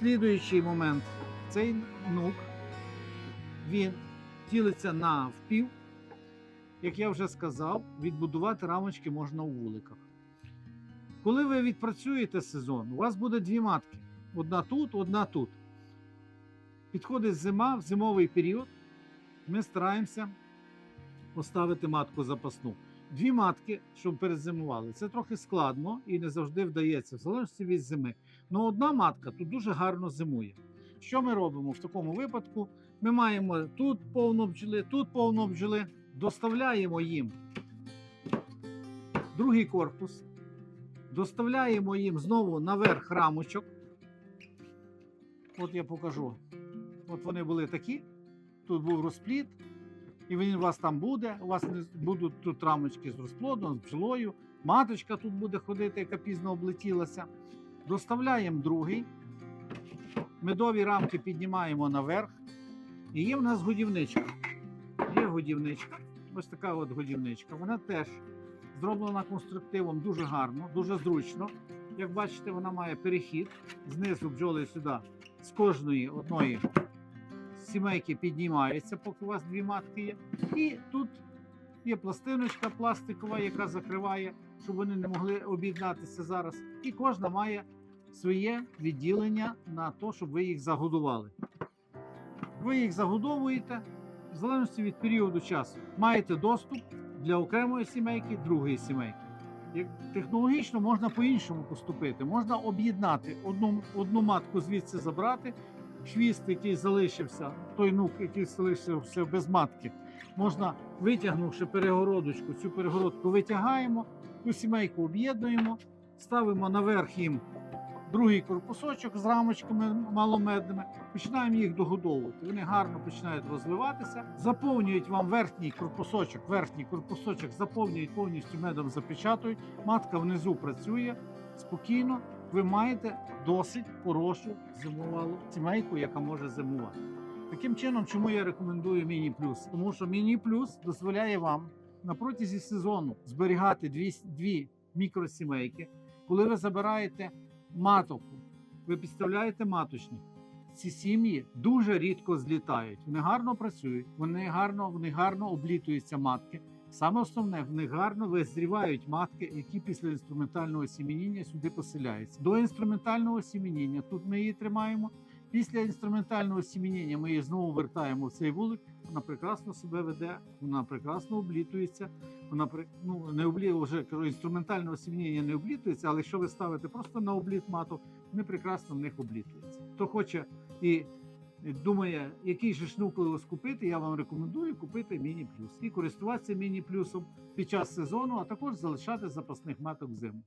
Слідуючий момент. Цей нук він ділиться на впів. Як я вже сказав, відбудувати рамочки можна у вуликах. Коли ви відпрацюєте сезон, у вас буде дві матки: одна тут, одна тут. Підходить зима, в зимовий період. Ми стараємося поставити матку запасну. Дві матки, щоб перезимували. Це трохи складно і не завжди вдається, в залежності від зими. Ну одна матка тут дуже гарно зимує. Що ми робимо в такому випадку? Ми маємо тут повно бджоли, тут повно бджоли, доставляємо їм другий корпус, доставляємо їм знову наверх рамочок. От я покажу. От вони були такі. Тут був розплід, і він у вас там буде. У вас не будуть тут рамочки з розплодом, з бджолою. Маточка тут буде ходити, яка пізно облетілася. Доставляємо другий. Медові рамки піднімаємо наверх. І є в нас годівничка. Є годівничка. Ось така от годівничка. Вона теж зроблена конструктивом дуже гарно, дуже зручно. Як бачите, вона має перехід знизу бджоли сюди з кожної одної сімейки піднімаються, поки у вас дві матки є. І тут є пластиночка пластикова, яка закриває, щоб вони не могли об'єднатися зараз. І кожна має своє відділення на те, щоб ви їх загодували. Ви їх загодовуєте в залежності від періоду часу. Маєте доступ для окремої сімейки, другої сімейки. Технологічно можна по-іншому поступити. Можна об'єднати одну, одну матку звідси забрати, хвіст, який залишився, той нук, який залишився без матки. Можна, витягнувши перегородочку, цю перегородку витягаємо, ту сімейку об'єднуємо, ставимо наверх їм другий корпусочок з рамочками маломедними, починаємо їх догодовувати. Вони гарно починають розвиватися, заповнюють вам верхній корпусочок, верхній корпусочок заповнюють повністю медом, запечатують. Матка внизу працює спокійно. Ви маєте досить хорошу зимувалу сімейку, яка може зимувати. Таким чином, чому я рекомендую Міні Плюс? Тому що Міні Плюс дозволяє вам на протязі сезону зберігати дві, дві мікросімейки. Коли ви забираєте матоку, ви підставляєте маточник. Ці сім'ї дуже рідко злітають. Вони гарно працюють, вони гарно, вони гарно облітуються матки. Саме основне, в них гарно визрівають матки, які після інструментального сім'яніння сюди поселяються. До інструментального сім'яніння тут ми її тримаємо. Після інструментального сім'яніння ми її знову вертаємо в цей вулик. Вона прекрасно себе веде, вона прекрасно облітується. Вона ну, не облі... вже кажу, інструментального сім'яніння не облітується, але якщо ви ставите просто на обліт маток, вони прекрасно в них облітуються. Хто хоче і думає, який же ж нуклеус купити, я вам рекомендую купити міні плюс і користуватися міні плюсом під час сезону, а також залишати запасних маток взиму.